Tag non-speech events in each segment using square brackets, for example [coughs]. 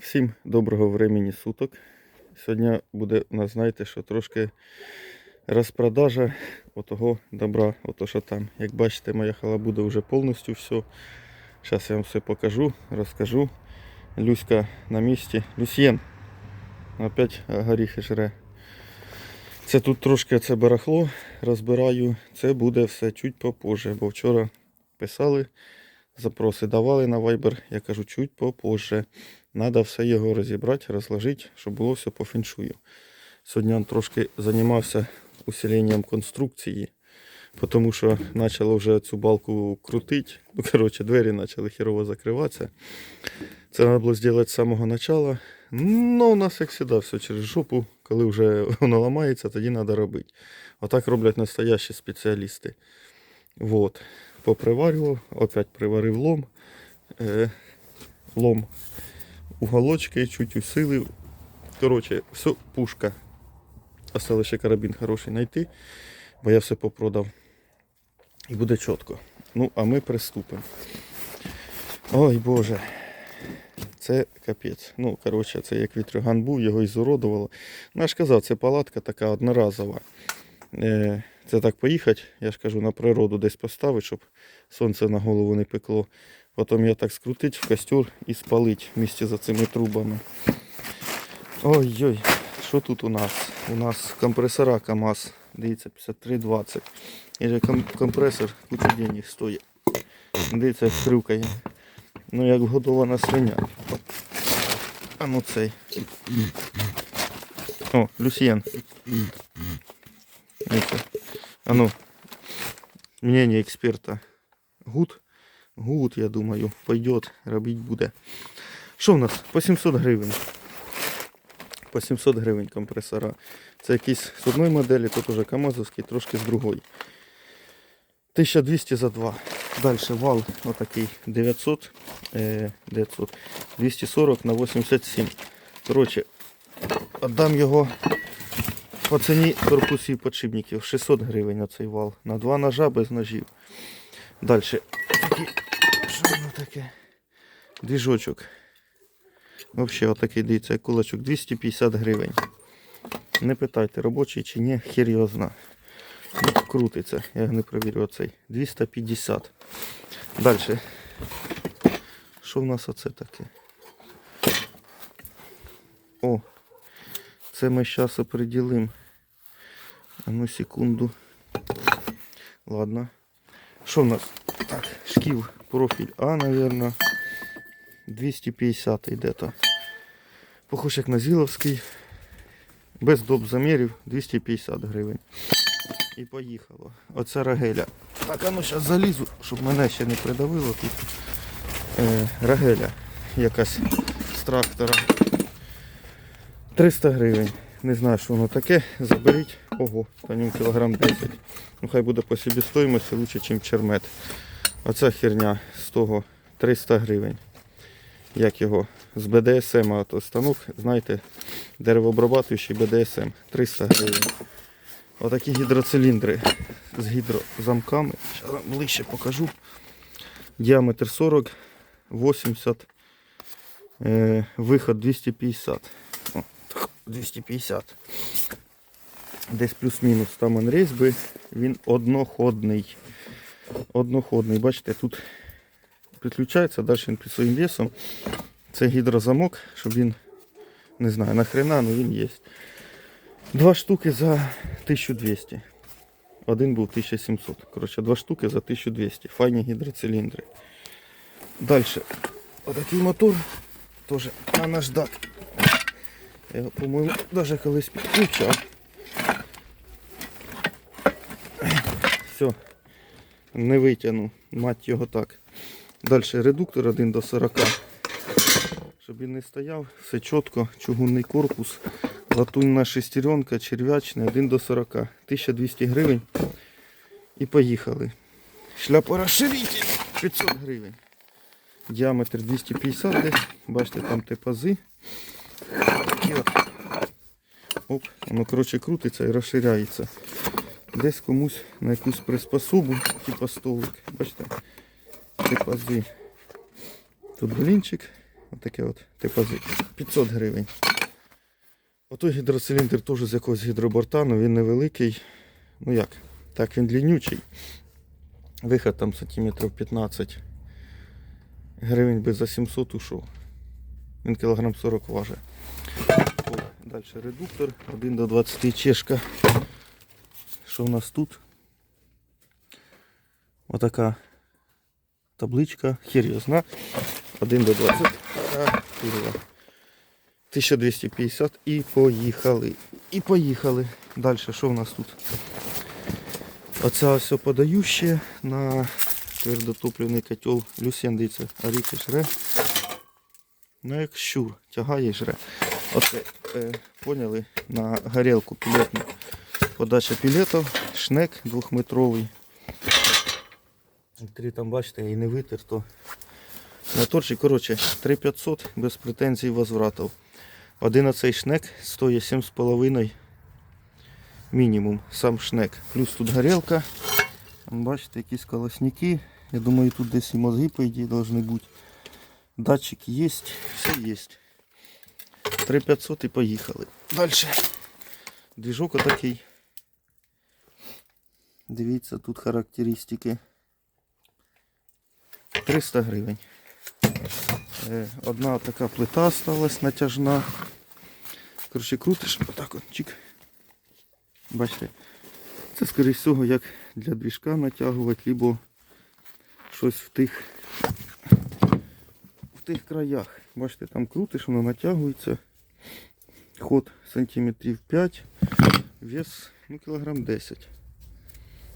Всім доброго времени суток. Сьогодні буде у нас, знаєте, що трошки розпродажа отого добра, ото що там. Як бачите, моя халабуда вже повністю все. Зараз я вам все покажу, розкажу. Люська на місці. Люсьєн. Опять горіхи жре. Це тут трошки це барахло розбираю. Це буде все чуть попозже, бо вчора писали, запроси давали на Viber. Я кажу, чуть попозже. Надо все його розібрати, розложити, щоб було все по феншую. Сьогодні він трошки займався усиленням конструкції, тому що почало вже цю балку крутити. Ну, коротше, двері почали херово закриватися. Це треба було зробити з самого початку. Ну, у нас, як завжди, все через жопу. Коли вже воно ламається, тоді треба робити. Отак роблять настоящі спеціалісти. Вот. Поприварював, опять приварив лом. Е, лом уголочки, чуть усилив. Коротше, все, пушка. Осталось ще карабін хороший знайти, бо я все попродав. І буде чітко. Ну, а ми приступимо. Ой Боже. Це капець. Ну, коротше, це як вітроган був, його ізуродувало. Ну, я ж казав, це палатка така одноразова. Е, Це так поїхати, я ж кажу, на природу десь поставити, щоб сонце на голову не пекло. Потім я так скрутить в костер і спалить вместе за цими трубами. Ой-ой, що тут у нас? У нас компресора КАМАЗ. Дивіться, 5320. І же компресор кучу денег стоїть. Дивіться, як хрюкає. Ну як вгодована свиня. А ну цей. О, Люсьєн. А ну. Мнение експерта. Гуд. Гуд, я думаю, пойдет, робить буде. Що в нас? По 700 гривень. По 700 гривень компресора. Це якийсь з одної моделі, тут уже Камазовський, трошки з другої. 1200 за два. Далі вал отакий 900, е, 900, 240 на 87. Коротше, віддам його по ціні корпусів подшипників 600 гривень оцей вал. На два ножа без ножів. Далі. Що воно таке? Двіжочок. Взагалі, отакий дивіться, кулачок 250 гривень. Не питайте, робочий чи ні, хер його зна. Ну, крутиться, я не провірю оцей. 250. Далі. Що в нас оце таке? О, це ми зараз определимо. А ну секунду. Ладно. Що в нас? Так, шків профіль А, наверное. 250 где-то. Похож як на Зіловський. Без доп замірів 250 гривень. І поїхало. Оце рагеля. Так, а ну зараз залізу, щоб мене ще не придавило тут. Е, рагеля якась з трактора. 300 гривень. Не знаю, що воно таке. Заберіть. Ого, по ньому кілограм 10. Ну хай буде по собі лучше, ніж чермет. Оця херня з того 300 гривень. Як його? З БДСМ, а то станок, знаєте, деревообрабатуючий БДСМ 300 гривень. Отакі гідроциліндри з гідрозамками. Зараз вам ближче покажу. Діаметр 40, 80, е, виход 250. О, 250. Десь плюс-мінус. Там різьби, він одноходний. Одноходний. Бачите, тут підключається, далі він під своїм весом. Це гідрозамок, щоб він, не знаю, нахрена, але він є. Два штуки за 1200. Один був 1700. Коротше, два штуки за 1200. Файні гідроциліндри. Далі. Отакий мотор. Теж на наждак. Я його, по-моєму, навіть колись підключав. Все. Не витягну. Мать його так. Далі редуктор 1 до 40. Щоб він не стояв, все чітко, чугунний корпус, латунна шестеренка, черв'ячний 1 до 40. 1200 гривень. І поїхали. Шляпорозширитель 500 гривень. Діаметр 250 десь. Бачите, там те Оп, воно коротше крутиться і розширяється. Десь комусь на якусь приспособу, типу столик. Бачите? Ці пази. Тут блінчик Отаке от, типу з 500 гривень. Отой гідроциліндр теж з якогось гідробортану, він невеликий. Ну як? Так, він длиннючий. Виход там сантиметрів 15. Гривень би за 700 ушов. Він кілограм 40 важить. Далі редуктор. 1 до 20 чешка. Що в нас тут? Отака табличка. Хер 1 до 20. А, 1250 і поїхали. І поїхали. Далі, що в нас тут? Оце все подаюче на твердотопливний котел. Люсьен, дивіться, аріки жре. Ну як щур, тягає і жре. Оце, е, поняли, на горілку пілетну. Подача пілетів, шнек двохметровий. Три там, бачите, і не витер, то моторчик, коротше, 3500 без претензій возвратів. Один оцей шнек стоїть 7,5 мінімум, сам шнек. Плюс тут горілка. Бачите, якісь колосники. Я думаю, тут десь і мозги, по ідеї, должны бути. Датчик є, все є. 3500 і поїхали. Далі. Двіжок отакий. Дивіться, тут характеристики. 300 гривень. Е, Одна така плита осталась натяжна. Коротше, крутиш, отак от, чик. Бачите, це скоріш всього як для двіжка натягувати, либо щось в тих в тих краях. Бачите, там крутиш, воно натягується. Ход сантиметрів 5, вес ну, кілограм 10.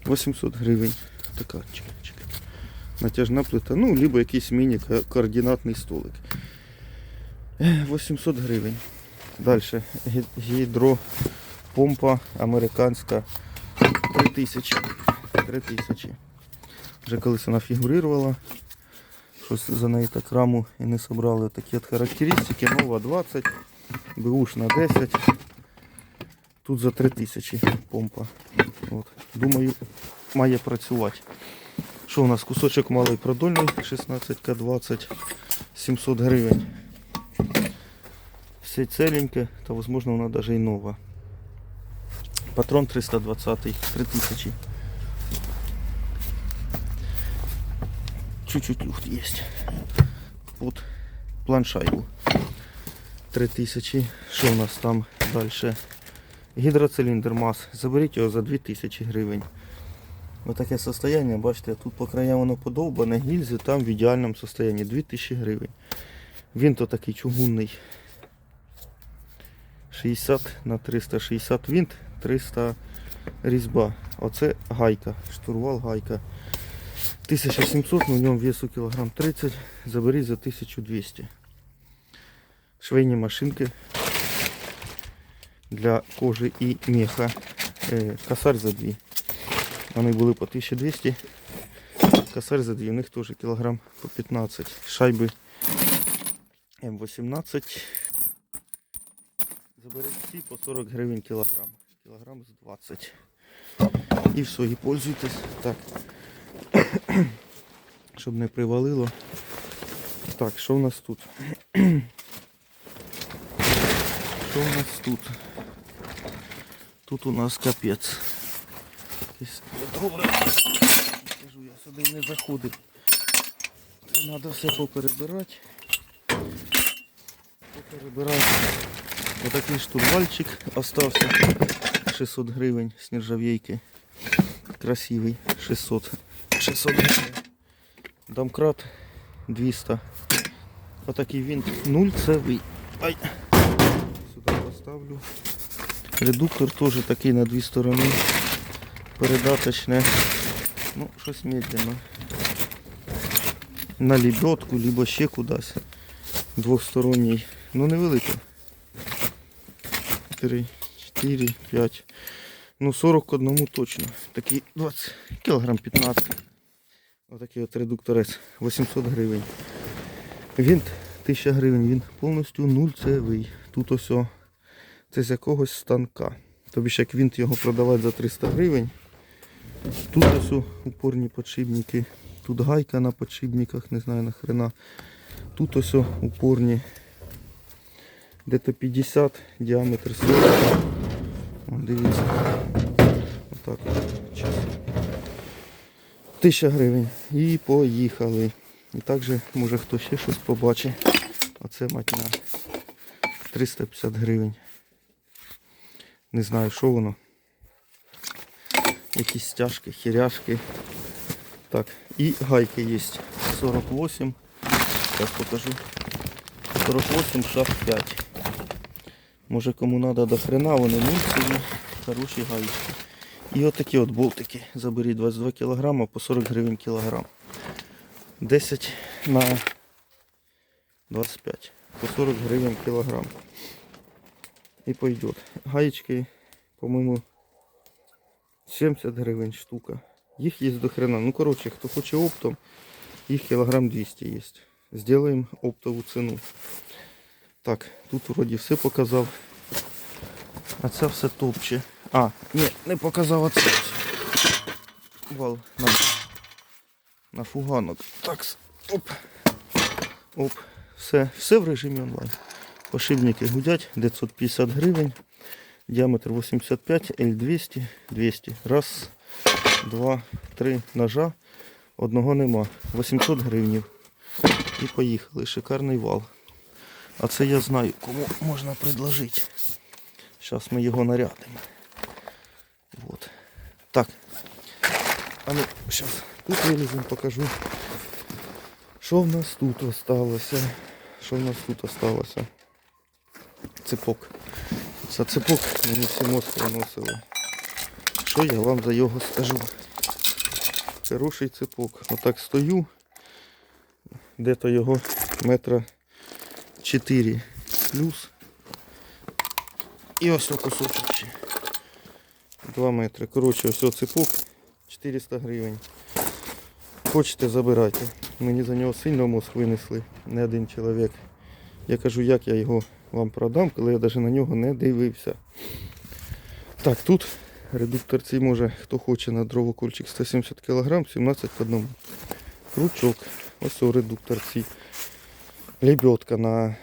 800 гривень. Така чик, чик. Натяжна плита. Ну, либо якийсь міні-координатний столик. Е, 800 гривень. Далі. Гідропомпа американська. 3000. 3000. Вже колись вона фігурувала. Щось за неї так раму і не собрали. Такі от характеристики. Нова 20, бушна 10. Тут за 3000 помпа. От. Думаю, має працювати. Що у нас? Кусочок малий продольний, 16К20, 700 гривень. Все целеньке, та возможно вона даже і нова. Патрон 320, 3000. Чуть-чуть люфт есть. Под планшайбу. 3000. Що у нас там далі? Гідроциліндр МАЗ. Заберіть його за 2000 гривень. Ось таке состояние, бачите, тут по краям воно подовбане, гільзи там в ідеальному состоянні 2000 гривень. Він то такий чугунний. 60 на 360 винт, 300 різьба. Оце гайка, штурвал гайка. 1700, на ньому весу кілограм 30, заберіть за 1200. Швейні машинки для кожи і меха. Е, Косарь за 2. Вони були по 1200. Косарь за 2, у них теж кілограм по 15. Шайби М18. Заберіть всі по 40 гривень кілограм. Кілограм з 20. І все, і пользуйтесь. Так. Щоб не привалило. Так, що у нас тут? Що у нас тут? Тут у нас капець. Добре. Кажу, я сюди не заходив. Треба все поперебирати. Поперебирати. Отакий штурвальчик остався. 600 гривень з нержавейки. Красивий. 600. 600 гривень. Домкрат 200. Отакий винт нульцевий. Ай. Сюди поставлю. Редуктор теж такий на дві сторони. Передаточне. Ну, щось медленно. На лебедку, либо ще кудись. Двохсторонній. Ну невеликий. 3, 4, 5. Ну 40 к одному точно. Такий 20 кілограм 15. Отакий от редукторець. 800 гривень. Винт 1000 гривень. Він повністю нульцевий. Тут ось о, це з якогось станка. Тобі ж як винт його продавати за 300 гривень. Тут ось о, упорні подшипники. Тут гайка на подшипниках, не знаю нахрена. Тут ось о, упорні. Де-то 50, діаметр 40. О, дивіться. Отак. Час. Тисяча гривень. І поїхали. І також може хто ще щось побачить. Оце матіна. 350 гривень. Не знаю, що воно. Якісь стяжки, хіряшки. Так, і гайки є. 48. Зараз покажу. 48 шаг 5. Може кому треба до хрена, вони місцеві, хороші гаїчки. І отакі от болтики. Заберіть 22 кг по 40 гривень кілограм. 10 на 25. По 40 гривень кілограм. І пойдет. Гаєчки, по-моєму, 70 гривень штука. Їх є до хрена. Ну, коротше, хто хоче оптом, їх кілограм 200 є. Сделаем оптову ціну. Так, тут вроді все показав. А це все топче. А, ні, не показав оце. Вал на, на фуганок. Так, оп. Оп. Все, все в режимі онлайн. Пошипники гудять, 950 гривень. Діаметр 85, L200, 200. Раз, два, три ножа. Одного нема. 800 гривнів. І поїхали. Шикарний вал. А це я знаю, кому можна предложити. Зараз ми його нарядимо. Так. А ну, зараз тут виліземо, покажу. Що в нас тут осталося? Що в нас тут осталося? Цепок. За цепок мені всі мозки виносили. Що я вам за його скажу? Хороший цепок. Отак стою. Де-то його метра 4 плюс. І ось кусочок ще. 2 метри. Коротше, ось цепок 400 гривень. Хочете, забирайте. Мені за нього сильно мозг винесли, не один чоловік. Я кажу, як я його вам продам, коли я навіть на нього не дивився. Так, тут редуктор цей може, хто хоче на дровокольчик 170 кг, 17 к 1. Крючок. Ось редуктор цей. Лебедка на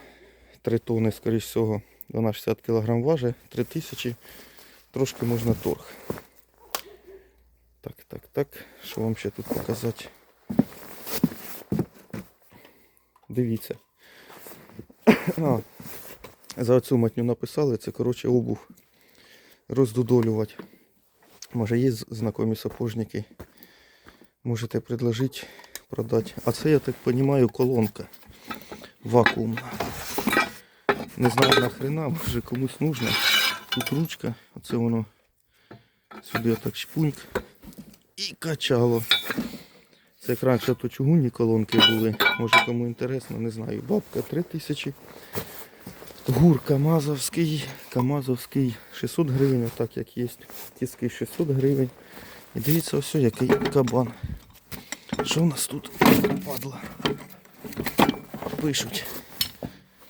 3 тони, скоріш всього. Вона 60 кг важить, 3000. Трошки можна торг. Так, так, так. Що вам ще тут показати? Дивіться. [coughs] А, за оцю матню написали, це коротше обув роздудолювати. Може є знайомі сапожники. Можете предложити продати. А це, я так розумію, колонка вакуумна. Не знаю нахрена, може комусь нужно. Тут ручка, оце воно сюди отак шпуньк і качало. Це як раніше то чугунні колонки були. Може кому інтересно, не знаю. Бабка 3000. Гур Камазовський, Камазовський 600 гривень, отак як є. Тіски 600 гривень. І дивіться ось який кабан. Що в нас тут падла? Пишуть.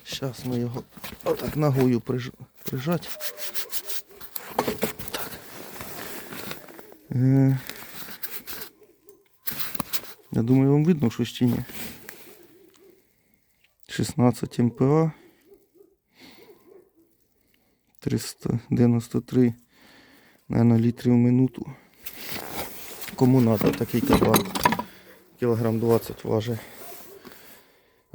Зараз ми його отак ногою приж... прижать. Так. Я думаю, вам видно щось чи ні. 16 МПА. 393 наверное, літрів в минуту. Кому надо такий кабан. Кілограм 20 важить.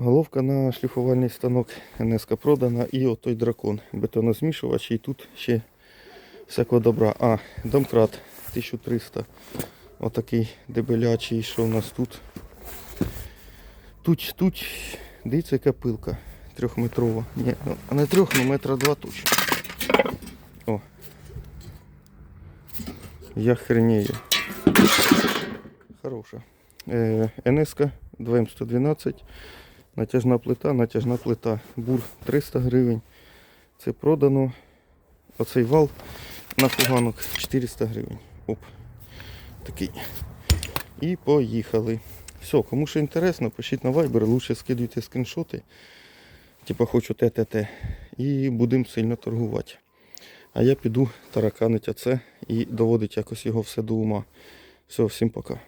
Головка на шліфувальний станок НСК продана і отой дракон. Бетонозмішувач і тут ще всякого добра. А, домкрат 1300. Отакий дебелячий, що у нас тут. Тут, тут, дивіться, яка пилка трьохметрова. Ні, ну, не трьох, ну метра два точно. О. Я хренею. Хороша. Е, НСК 2М112. Натяжна плита, натяжна плита. Бур 300 гривень. Це продано. Оцей вал на фуганок 400 гривень. Оп. Такий. І поїхали. Все, кому що інтересно, пишіть на Viber, лучше скидуйте скріншоти. Типа хочу те-те-те. І будемо сильно торгувати. А я піду тараканить оце і доводить якось його все до ума. Все, всім пока.